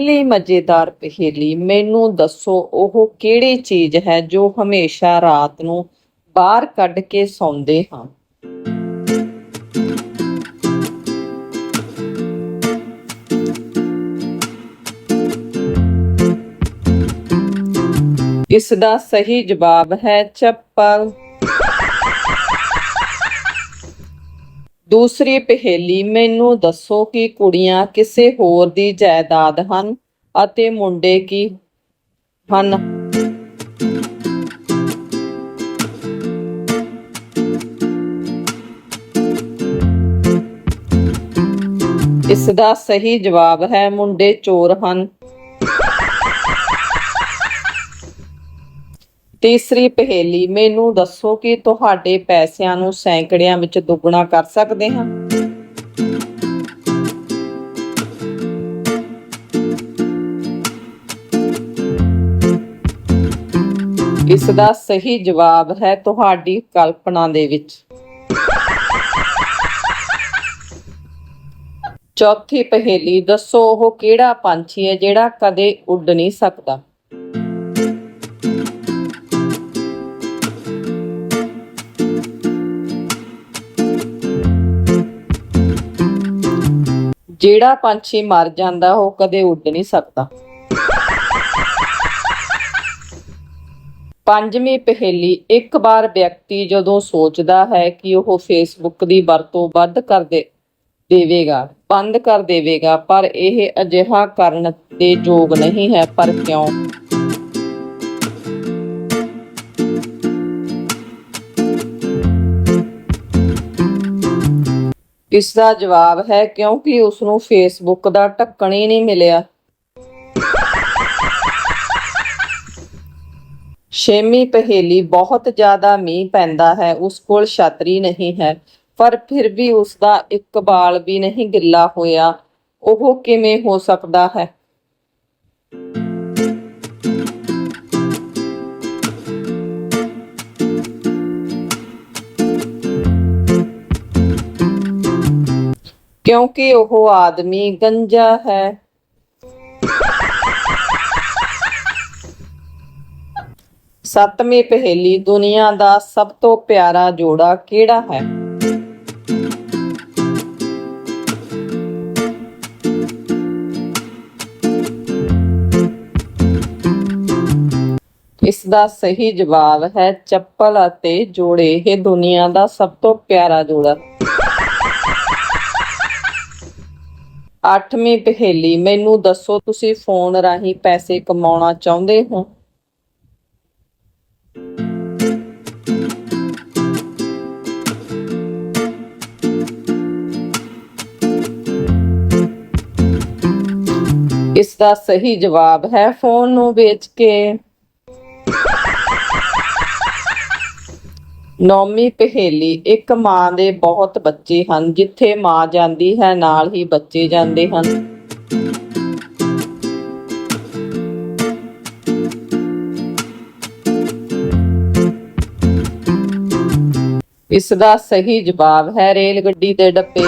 ਪਹਿਲੀ ਮਜ਼ੇਦਾਰ ਪਹੇਲੀ, ਮੈਨੂੰ ਦੱਸੋ ਉਹ ਕਿਹੜੀ ਚੀਜ਼ ਹੈ ਜੋ ਹਮੇਸ਼ਾ ਰਾਤ ਨੂੰ ਬਾਹਰ ਕੱਢ ਕੇ ਸੌਂਦੇ ਹਾਂ? ਇਸ ਦਾ ਸਹੀ ਜਵਾਬ ਹੈ ਚੱਪਲ। ਦੂਸਰੀ ਪਹੇਲੀ, ਮੈਨੂੰ ਦੱਸੋ ਕਿ ਕੁੜੀਆਂ ਕਿਸੇ ਹੋਰ ਦੀ ਜਾਇਦਾਦ ਹਨ ਅਤੇ ਮੁੰਡੇ ਕੀ ਹਨ? ਇਸ ਦਾ ਸਹੀ ਜਵਾਬ ਹੈ, ਮੁੰਡੇ ਚੋਰ ਹਨ। ਤੀਸਰੀ ਪਹੇਲੀ, ਮੈਨੂੰ ਦੱਸੋ ਕਿ ਤੁਹਾਡੇ ਪੈਸਿਆਂ ਨੂੰ ਸੈਂਕੜਿਆਂ ਵਿੱਚ ਦੁੱਗਣਾ ਕਰ ਸਕਦੇ ਹਾਂ? ਇਸ ਦਾ ਸਹੀ ਜਵਾਬ ਹੈ ਤੁਹਾਡੀ ਕਲਪਨਾ ਦੇ ਵਿੱਚ। ਚੌਥੀ ਪਹੇਲੀ, ਦੱਸੋ ਉਹ ਕਿਹੜਾ ਪੰਛੀ ਹੈ ਜਿਹੜਾ ਕਦੇ ਉੱਡ ਨਹੀਂ ਸਕਦਾ? ਜਿਹੜਾ ਪੰਛੀ ਮਰ ਜਾਂਦਾ, ਉਹ ਕਦੇ ਉੱਡ ਨਹੀਂ ਸਕਦਾ। ਪੰਜਵੀਂ ਪਹੇਲੀ, ਇੱਕ ਵਾਰ ਵਿਅਕਤੀ ਜਦੋਂ ਸੋਚਦਾ ਹੈ ਕਿ ਉਹ ਫੇਸਬੁੱਕ ਦੀ ਵਰਤੋਂ ਵੱਧ ਕਰ ਦੇ, ਦੇਵੇਗਾ, ਬੰਦ ਕਰ ਦੇਵੇਗਾ, ਪਰ ਇਹ ਅਜਿਹਾ ਕਰਨ ਦੇ ਯੋਗ ਨਹੀਂ ਹੈ, ਪਰ ਕਿਉਂ? ਇਸ ਦਾ ਜਵਾਬ ਹੈ ਕਿਉਂਕਿ ਉਸ ਨੂੰ ਫੇਸਬੁੱਕ ਦਾ ਢੱਕਣ ਹੀ ਨਹੀਂ ਮਿਲਿਆ। ਛੇਵੀਂ ਪਹੇਲੀ ਬਹੁਤ ਜ਼ਿਆਦਾ ਮੀਂਹ ਪੈਂਦਾ ਹੈ, ਉਸ ਕੋਲ ਛਤਰੀ ਨਹੀਂ ਹੈ, ਪਰ ਫਿਰ ਵੀ ਉਸ ਦਾ ਇੱਕ ਬਾਲ ਵੀ ਨਹੀਂ ਗਿੱਲਾ ਹੋਇਆ। ਉਹ ਕਿਵੇਂ ਹੋ ਸਕਦਾ ਹੈ? ਕਿਉਂਕਿ ਉਹ ਆਦਮੀ ਗੰਜਾ ਹੈ। ਸੱਤਵੀਂ ਪਹੇਲੀ, ਦੁਨੀਆ ਦਾ ਸਭ ਤੋਂ ਪਿਆਰਾ ਜੋੜਾ ਕਿਹੜਾ ਹੈ? ਇਸ ਦਾ ਸਹੀ ਜਵਾਬ ਹੈ ਚੱਪਲ ਅਤੇ ਜੋੜੇ। ਇਹ ਦੁਨੀਆ ਦਾ ਸਭ ਤੋਂ ਪਿਆਰਾ ਜੋੜਾ ਅੱਠਵੀਂ ਪਹੇਲੀ, ਮੈਨੂੰ ਦੱਸੋ ਤੁਸੀਂ ਫੋਨ ਰਾਹੀਂ ਪੈਸੇ ਕਮਾਉਣਾ ਚਾਹੁੰਦੇ ਹੋ? ਇਸ ਦਾ ਸਹੀ ਜਵਾਬ ਹੈ ਫੋਨ ਨੂੰ ਵੇਚ ਕੇ। ਨੌਵੀਂ ਪਹੇਲੀ ਇੱਕ ਮਾਂ ਦੇ ਬਹੁਤ ਬੱਚੇ ਹਨ, ਜਿੱਥੇ ਮਾਂ ਜਾਂਦੀ ਹੈ, ਨਾਲ ਹੀ ਬੱਚੇ ਜਾਂਦੇ ਹਨ। ਇਸ ਦਾ ਸਹੀ ਜਵਾਬ ਹੈ ਰੇਲ ਗੱਡੀ ਦੇ ਡੱਬੇ।